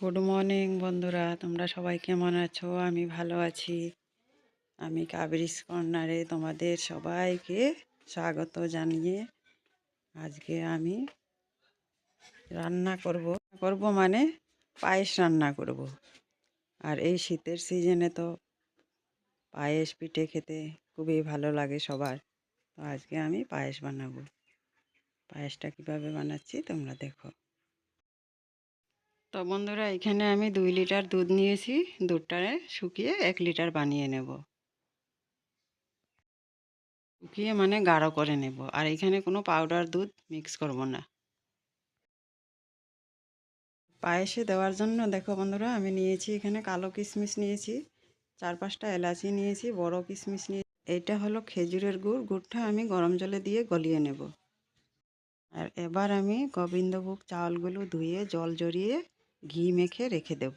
Good morning বন্ধুরা। তোমরা সবাই কেমন আছো? আমি ভালো আছি। আমি কাবেরিস কর্নারে তোমাদের সবাইকে স্বাগত জানিয়ে আজকে আমি রান্না করব। করব মানে পায়েস রান্না করব। আর এই শীতের সিজনে তো পায়েস পিঠে খেতে খুবই ভালো লাগে সবার। তো আজকে আমি পায়েস বানাবো। পায়েসটা কীভাবে বানাচ্ছি তোমরা দেখো। তো বন্ধুরা, এখানে আমি দুই লিটার দুধ নিয়েছি। দুধটারে শুকিয়ে এক লিটার বানিয়ে নেব। শুকিয়ে মানে গাঢ় করে নেব। আর এখানে কোনো পাউডার দুধ মিক্স করব না। পায়েসে দেওয়ার জন্য দেখো বন্ধুরা, আমি নিয়েছি এখানে কালো কিশমিশ নিয়েছি, চার পাঁচটা এলাচি নিয়েছি, বড় কিশমিশ নিয়ে এইটা হলো খেজুরের গুড়। গুড়টা আমি গরম জলে দিয়ে গলিয়ে নেব। আর এবার আমি গোবিন্দভোগ চাউলগুলো ধুয়ে জল জড়িয়ে ঘি মেখে রেখে দেব।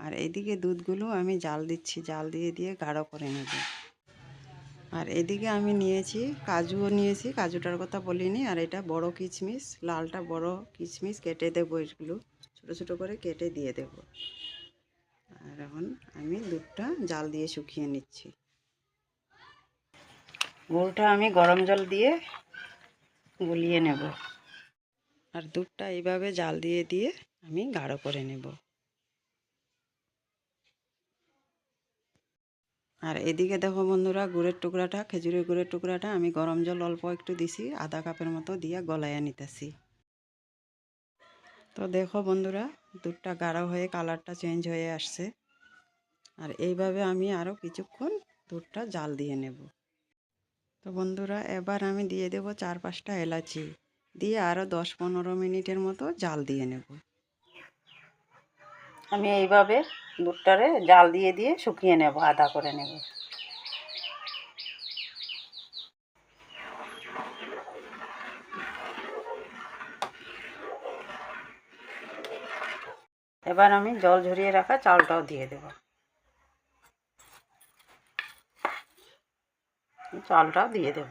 আর এদিকে দুধগুলো আমি জাল দিচ্ছি, জাল দিয়ে দিয়ে গাঢ় করে নেব। আর এদিকে আমি নিয়েছি কাজুও নিয়েছি, কাজুটার কথা বলিনি। আর এটা বড় কিশমিশ লালটা বড় কিশমিশ কেটে দেবো এগুলো। ছোটো ছোটো করে কেটে দিয়ে দেব। আর এখন আমি দুধটা জাল দিয়ে শুকিয়ে নিচ্ছি। গুড়টা আমি গরম জল দিয়ে গুলিয়ে নেব। আর দুধটা এইভাবে জাল দিয়ে দিয়ে আমি গাঢ় করে নেব। আর এদিকে দেখো বন্ধুরা, গুড়ের টুকরাটা, খেজুরের গুড়ের টুকরাটা আমি গরম জল অল্প একটু দিছি, আধা কাপের মতো দিয়ে গলাইয়া নিতেছি। তো দেখো বন্ধুরা, দুধটা গাঢ় হয়ে কালারটা চেঞ্জ হয়ে আসছে। আর এইভাবে আমি আরও কিছুক্ষণ দুধটা জাল দিয়ে নেব। তো বন্ধুরা, এবার আমি দিয়ে দেব চার পাঁচটা এলাচি, দিয়ে আরও দশ পনেরো মিনিটের মতো জাল দিয়ে নেব। আমি এইভাবে দুধটারে জাল দিয়ে দিয়ে শুকিয়ে নেব, আদা করে নেব। এবার আমি জল ঝরিয়ে রাখা চালটাও দিয়ে দেব। চালটাও দিয়ে দেব।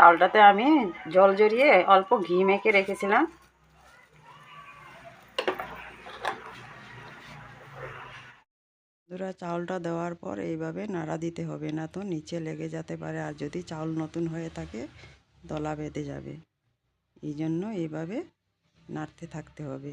চালটাতে আমি জল জড়িয়ে অল্প ঘি মেখে রেখেছিলাম। বন্ধুরা চাউলটা দেওয়ার পর এইভাবে নাড়া দিতে হবে না তো, নিচে লেগে যেতে পারে। আর যদি চাউল নতুন হয়ে থাকে, দলা বেঁধে যাবে। এই জন্য এইভাবে নাড়তে থাকতে হবে।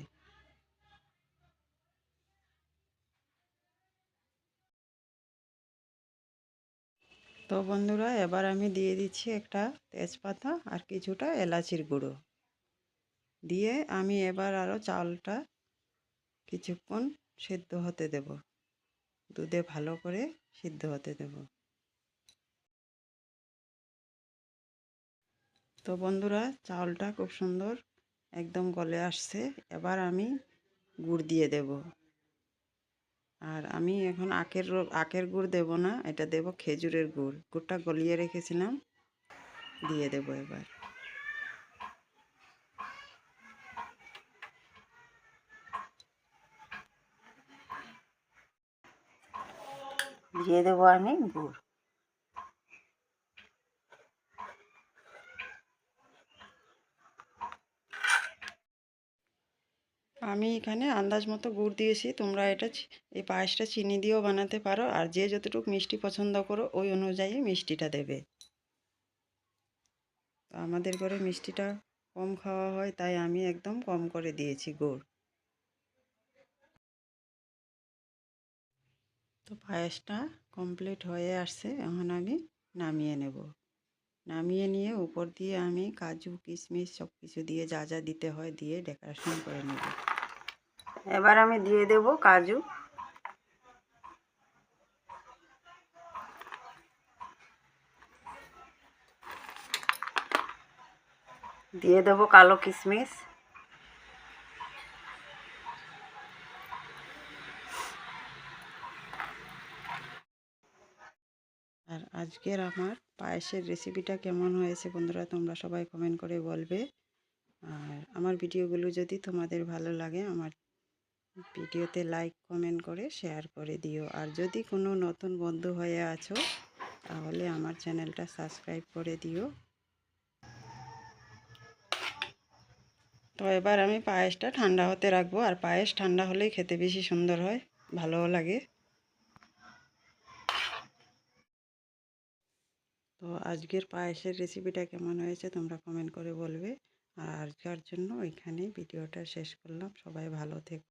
তো বন্ধুরা, এবার আমি দিয়ে দিচ্ছি একটা তেজপাতা আর কিছুটা এলাচির গুঁড়ো। দিয়ে আমি এবার আরও চালটা কিছুক্ষণ সিদ্ধ হতে দেব। দুধে ভালো করে সিদ্ধ হতে দেব। তো বন্ধুরা চাউলটা খুব সুন্দর একদম গলে আসছে। এবার আমি গুড় দিয়ে দেব। আর আমি এখন আখের আখের গুড় দেব না, এটা দেব খেজুরের গুড়। গুড়টা গলিয়ে রেখেছিলাম, দিয়ে দেব এবার। দিয়ে দেবো আমি গুড়। আমি এখানে আন্দাজ মতো গুড় দিয়েছি। তোমরা এটা এই পায়েসটা চিনি দিয়েও বানাতে পারো। আর যে যতটুকু মিষ্টি পছন্দ করো, ওই অনুযায়ী মিষ্টিটা দেবে। তো আমাদের ঘরে মিষ্টিটা কম খাওয়া হয়, তাই আমি একদম কম করে দিয়েছি গুড়। তো পায়েসটা কমপ্লিট হয়ে আসছে, এখন আমি নামিয়ে নেব। নামিয়ে নিয়ে উপর দিয়ে আমি কাজু, কিশমিশ সব কিছু দিয়ে যা যা দিতে হয়, দিয়ে ডেকোরেশন করে নেব। এবার আমি দিয়ে দেব কাজু। দিয়ে দেব কালো কিশমিশ। আর আজকের আমার পায়েসের রেসিপিটা কেমন হয়েছে বন্ধুরা, তোমরা সবাই কমেন্ট করে বলবে। আর আমার ভিডিওগুলো যদি তোমাদের ভালো লাগে, আমার ভিডিওতে লাইক, কমেন্ট করে শেয়ার করে দিও। আর যদি কোনো নতুন বন্ধু হয়ে আছো, তাহলে আমার চ্যানেলটা সাবস্ক্রাইব করে দিও। তো এবার আমি পায়েসটা ঠান্ডা হতে রাখব। আর পায়েস ঠান্ডা হলেই খেতে বেশি সুন্দর হয়, ভালোও লাগে। তো আজকের পায়েসের রেসিপিটা কেমন হয়েছে তোমরা কমেন্ট করে বলবে। আর আজকের জন্য ওইখানেই ভিডিওটা শেষ করলাম। সবাই ভালো থেকো।